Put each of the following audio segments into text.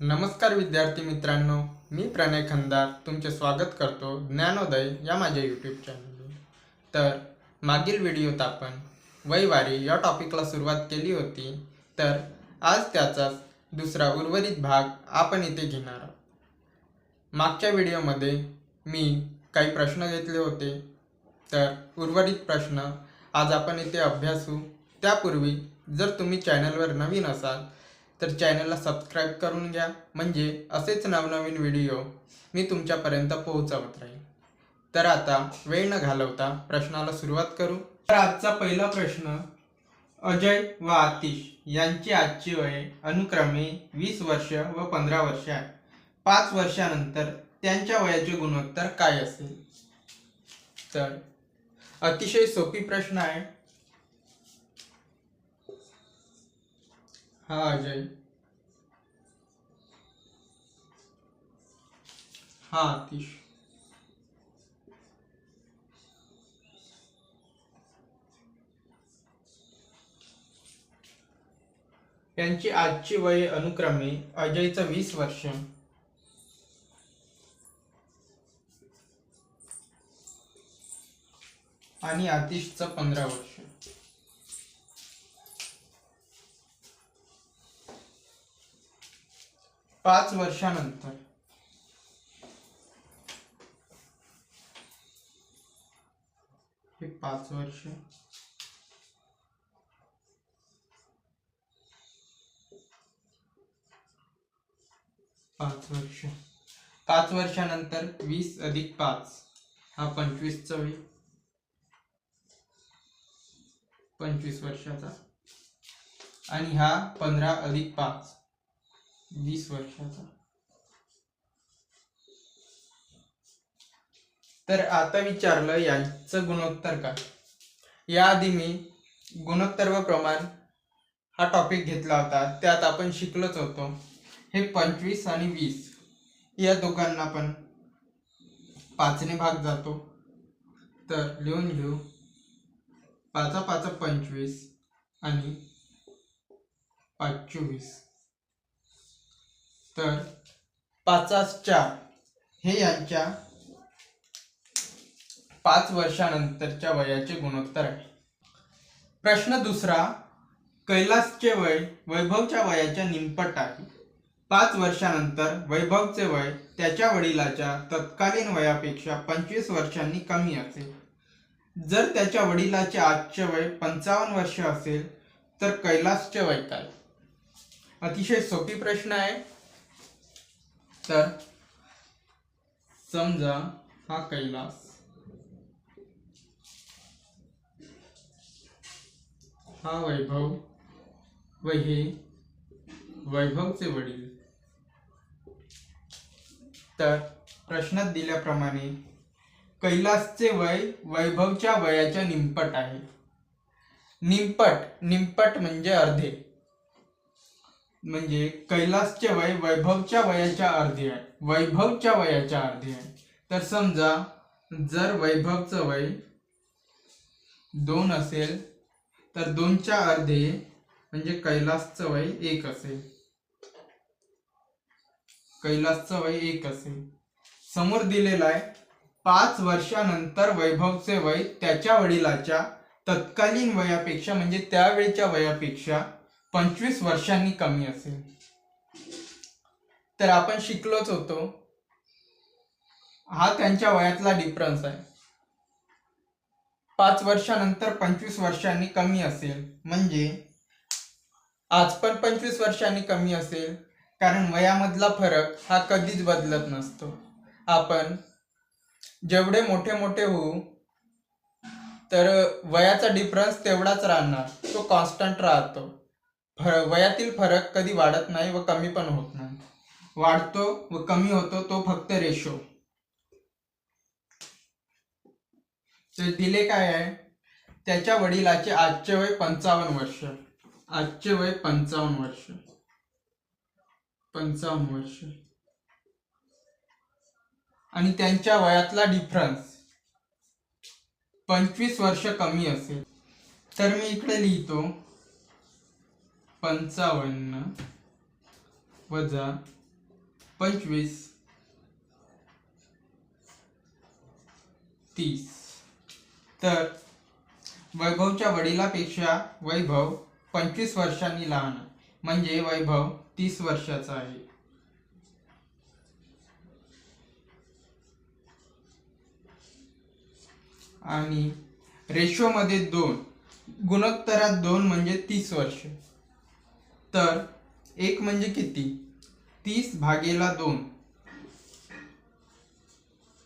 नमस्कार विद्यार्थी मित्रांनो मी प्रणय खंदार तुमचे स्वागत करतो ज्ञानोदय या माझ्या यूट्यूब चॅनलवर तर मागील व्हिडिओत आपण वैवारी या टॉपिकला सुरुवात केली होती. तर आज त्याचा दुसरा उर्वरित भाग आपण इथे घेणार आहोत. मागच्या व्हिडिओमध्ये मी काही प्रश्न घेतले होते. तर उर्वरित प्रश्न आज आपण इथे अभ्यासू. त्यापूर्वी जर तुम्ही चॅनलवर नवीन असाल तर चॅनलला सबस्क्राईब करून घ्या. म्हणजे असेच नवनवीन व्हिडिओ मी तुमच्यापर्यंत पोहोचवत राहील तर आता वेळ न घालवता प्रश्नाला सुरुवात करू. तर आजचा पहिला प्रश्न अजय व आतिश यांची आजची वय अनुक्रमे वीस वर्ष व पंधरा वर्ष आहे. पाच वर्षानंतर त्यांच्या वयाचे गुणोत्तर काय असेल? तर अतिशय सोपी प्रश्न आहे. हा अजय हा आतिश यांची आजची वय अनुक्रमे अजयचं वीस वर्ष. आणि आतिशचं पंधरा वर्ष. पाच वर्षानंतर. हे पाच वर्ष. पाच वर्ष. पाच वर्षानंतर वीस अधिक पाच हा पंचवीस चवी पंचवीस वर्षाचा. आणि हा पंधरा अधिक पाच. वीस वर्षाचा तर आता विचारलं यांचं गुणोत्तर काय? याआधी मी गुणोत्तर व प्रमाण हा टॉपिक घेतला होता. त्यात आपण शिकलोच होतो. हे पंचवीस आणि वीस. या दोघांना पण पाचने भाग जातो. तर लिहून घेऊ. पाचा पाचा पंचवीस आणि पाच चोवीस तर पाचास चार हे यांच्या पाच वर्षानंतरच्या वयाचे गुणोत्तर आहे. प्रश्न दुसरा कैलासचे वय वैभवच्या वयाच्या निमपट आहे. पाच वर्षानंतर वैभवचे वय त्याच्या वडिलाच्या तत्कालीन वयापेक्षा पंचवीस वर्षांनी कमी असेल. जर त्याच्या वडिलाचे आजचे वय पंचावन्न वर्ष असेल तर कैलासचे वय काय? अतिशय सोपी प्रश्न आहे. तर समजा हा कैलास हा वैभव व हे वैभवचे वडील. तर प्रश्नात दिल्याप्रमाणे कैलासचे वय वैभवच्या वयाच्या निंपट आहे. निंपट निंपट म्हणजे अर्धे. म्हणजे कैलासचे वय वैभवच्या वयाच्या अर्धे आहे. वैभवच्या वयाच्या अर्धी आहे. तर समजा जर वैभवचं वय दोन असेल तर दोनच्या अर्धे म्हणजे कैलासचं वय एक असेल. कैलासचं वय एक असेल. समोर दिलेला आहे पाच वर्षानंतर वैभवचे वय त्याच्या वडिलाच्या तत्कालीन वयापेक्षा म्हणजे त्यावेळच्या वयापेक्षा पंचवीस वर्षांनी कमी असेल. तर आपण शिकलोच होतो. हा त्यांच्या वयातला डिफरन्स आहे. पाच वर्षानंतर पंचवीस वर्षांनी कमी असेल. म्हणजे आज पण पंचवीस वर्षांनी कमी असेल. कारण वयामधला फरक हा कधीच बदलत नसतो. आपण जेवढे मोठे मोठे होऊ तर वयाचा डिफरन्स तेवढाच राहणार. तो कॉन्स्टंट राहतो. फर वयातील फरक कधी वाढत नाही व कमी पण होत नाही. वाढतो व कमी होतो तो फक्त रेशो. तर दिले काय आहे? त्याच्या वडिलाचे आजचे वय पंचावन्न वर्ष. आजचे वय पंचावन्न वर्ष. पंचावन्न वर्ष. आणि त्यांच्या वयातला डिफरन्स पंचवीस वर्ष कमी असेल. तर मी इकडे लिहितो. पंचावन्न वजा पंचवीस तीस. तर वैभवच्या वडिलापेक्षा वैभव पंचवीस वर्षांनी लहान म्हणजे वैभव तीस वर्षाचा आहे. आणि रेशोमध्ये दोन गुणोत्तरात दोन म्हणजे तीस वर्ष. तर एक म्हणजे किती? तीस भागेला दोन.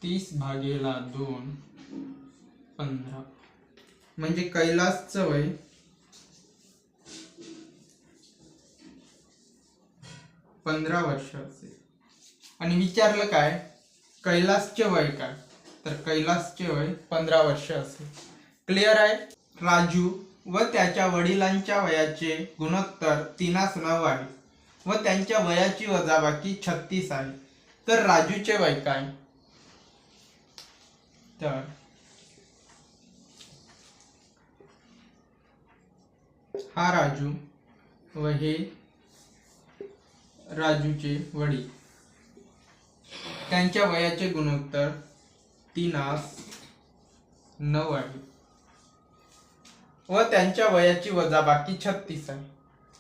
तीस भागेला दोन पंधरा. म्हणजे कैलासचं वय? पंधरा वर्ष असेल आणि विचारलं काय? कैलासचे वय काय? तर कैलासचे वय पंधरा वर्ष असेल क्लिअर आहे? राजू व त्याच्या वडिलांच्या वयाचे गुणोत्तर तीनास नऊ आहे व त्यांच्या वयाची वजाबाकी छत्तीस आहे तर राजूचे वय काय? तर हा राजू व हे राजूचे वडील. त्यांच्या वयाचे गुणोत्तर तीनास नऊ आहे व त्यांच्या वयाची वजाबाकी छत्तीस आहे.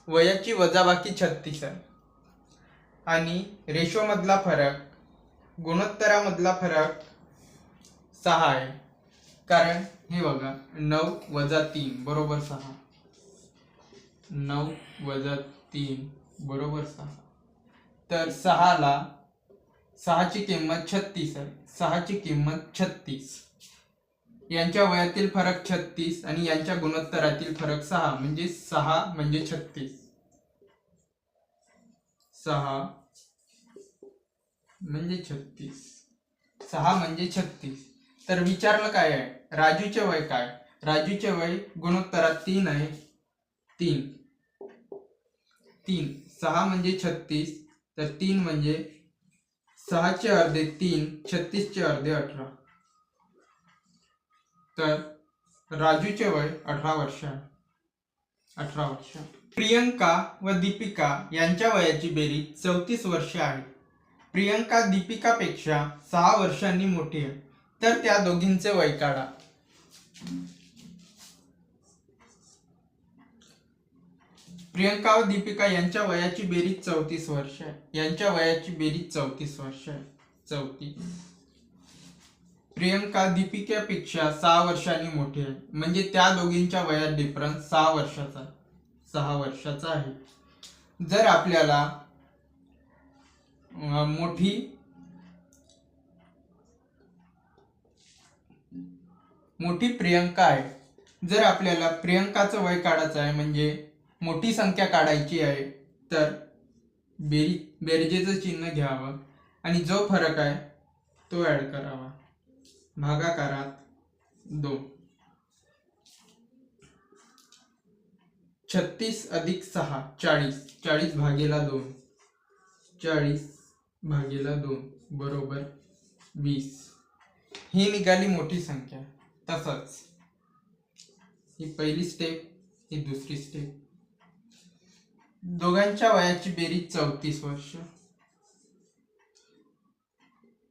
वयाची वजाबाकी छत्तीस आहे. आणि रेशोमधला फरक गुणोत्तरामधला फरक सहा आहे. कारण हे बघा नऊ वजा तीन बरोबर सहा. नऊ वजा तीन बरोबर सहा. तर सहाला सहाची किंमत छत्तीस आहे. सहाची किंमत छत्तीस. यांच्या वयातील फरक छत्तीस आणि यांच्या गुणोत्तरातील फरक सहा म्हणजे सहा म्हणजे छत्तीस. सहा म्हणजे छत्तीस. सहा म्हणजे छत्तीस. तर विचारलं काय आहे? राजूचे वय काय? राजूचे वय गुणोत्तरात तीन आहे. तीन. तीन. सहा म्हणजे छत्तीस तर तीन म्हणजे सहाचे अर्धे तीन छत्तीसचे अर्धे अठरा. तर राजूचे वय अठरा वर्ष. अठरा वर्ष. प्रियंका व दीपिका यांच्या वयाची बेरीज चौतीस वर्ष आहे. प्रियंका दीपिकापेक्षा सहा वर्षांनी मोठी आहे. तर त्या दोघींचे वय काढा. प्रियंका व दीपिका यांच्या वयाची बेरीज चौतीस वर्ष आहे. यांच्या वयाची बेरीज चौतीस वर्ष आहे. चौतीस. प्रियंका दीपिकेपेक्षा सहा वर्षांनी मोठी आहे. म्हणजे त्या दोघींच्या वयात डिफरन्स सहा वर्षाचा सहा वर्षाचा आहे. जर आपल्याला मोठी मोठी प्रियंका आहे. जर आपल्याला प्रियंकाचं वय काढायचं आहे म्हणजे मोठी संख्या काढायची आहे तर बेरी बेरजेचं चिन्ह घ्यावं. आणि जो फरक आहे तो ॲड करावा. भागाकारात दोन. छत्तीस अधिक सहा चाळीस. चाळीस भागेला दोन. चाळीस भागेला दोन बरोबर वीस. ही निघाली मोठी संख्या. तसंच ही पहिली स्टेप ही दुसरी स्टेप दोघांच्या वयाची बेरीज चौतीस वर्ष.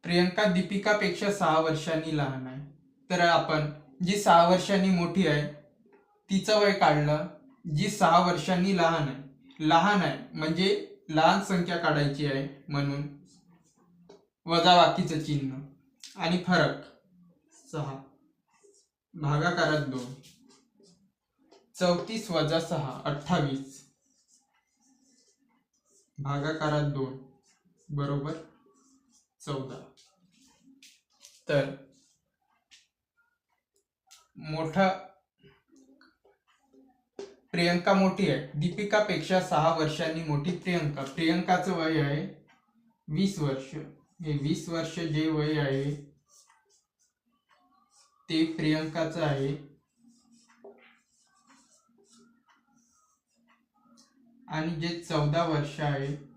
प्रियंका दीपिकापेक्षा सहा वर्षांनी लहान आहे. तर आपण जी सहा वर्षांनी मोठी आहे तिचं वय काढलं जी सहा वर्षांनी लहान आहे. लहान आहे म्हणजे लहान संख्या काढायची आहे म्हणून. वजावाकीचं चिन्ह. आणि फरक? सहा. भागाकारात दोन. चौतीस वजा सहा अठ्ठावीस. भागाकारात दोन. बरोबर? चौदा. तर मोठा प्रियंका मोठी आहे. दीपिकापेक्षा सहा वर्षांनी मोठी प्रियंका. प्रियंकाचं वय आहे वीस वर्ष. हे वीस वर्ष जे वय आहे ते प्रियंकाचं आहे. आणि जे चौदा वर्ष आहे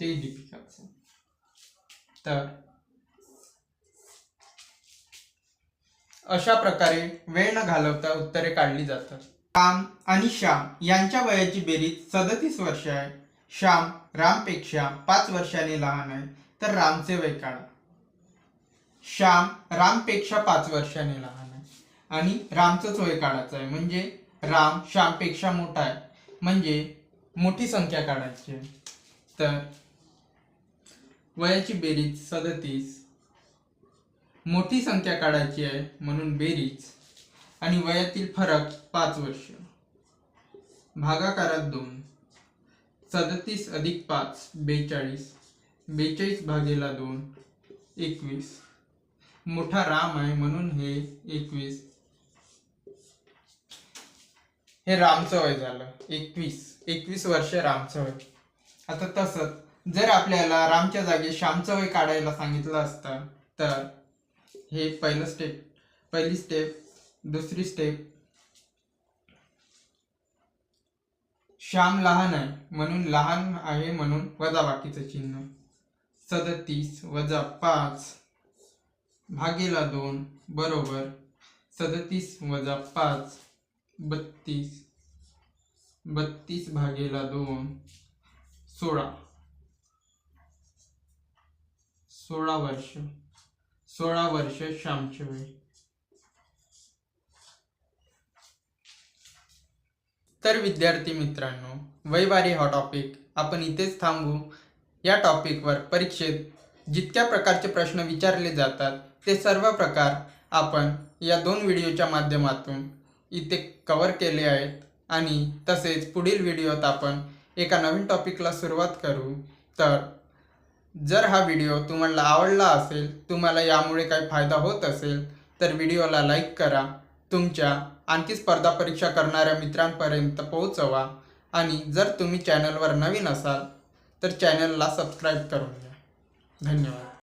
ते दीपिकाचं तर अशा प्रकारे वेळ न घालवता उत्तरे काढली जातात. राम आणि श्याम यांच्या वयाची बेरीज सदतीस वर्ष आहे. श्याम रामपेक्षा पाच वर्षांनी लहान आहे. तर रामचे वय काढा. श्याम रामपेक्षा पाच वर्षांनी लहान आहे. आणि रामचंच वय काढायचं आहे. म्हणजे राम श्यामपेक्षा मोठा आहे. म्हणजे मोठी संख्या काढायची आहे. तर वयाची बेरीज सदतीस. मोठी संख्या काढायची आहे म्हणून बेरीज. आणि वयातील फरक पाच वर्ष. भागाकारात दोन. सदतीस अधिक पाच बेचाळीस. बेचाळीस भागेला दोन एकवीस. मोठा राम आहे म्हणून हे एकवीस. हे रामचं वय झालं. एकवीस. एकवीस वर्ष रामचं वय. आता तसंच जर आपल्याला रामच्या जागी श्यामचं वय काढायला सांगितलं असतं तर हे पहिलं स्टेप पहिली स्टेप दुसरी स्टेप श्याम लहान आहे म्हणून लहान आहे म्हणून वजा बाकीचं चिन्ह. सदतीस वजा पाच भागेला दोन बरोबर. सदतीस वजा पाच बत्तीस. बत्तीस भागेला दोन सोळा. सोळा वर्ष. सोळा वर्ष श्यामचे वय तर विद्यार्थी मित्रांनो वैवारी हा टॉपिक आपण इथेच थांबू. या टॉपिकवर परीक्षेत जितक्या प्रकारचे प्रश्न विचारले जातात ते सर्व प्रकार आपण या दोन व्हिडिओच्या माध्यमातून इथे कवर केले आहेत. आणि तसेच पुढील व्हिडिओत आपण एका नवीन टॉपिकला सुरुवात करू. तर जर हा व्हिडिओ तुम्हाला आवडला असेल तुम्हाला यामुळे काही फायदा होत असेल तर व्हिडिओला लाईक करा तुमच्या आणखी स्पर्धा परीक्षा करणाऱ्या मित्रांपर्यंत पोहोचवा आणि जर तुम्ही चॅनलवर नवीन असाल तर चॅनलला सबस्क्राईब करून घ्या. धन्यवाद.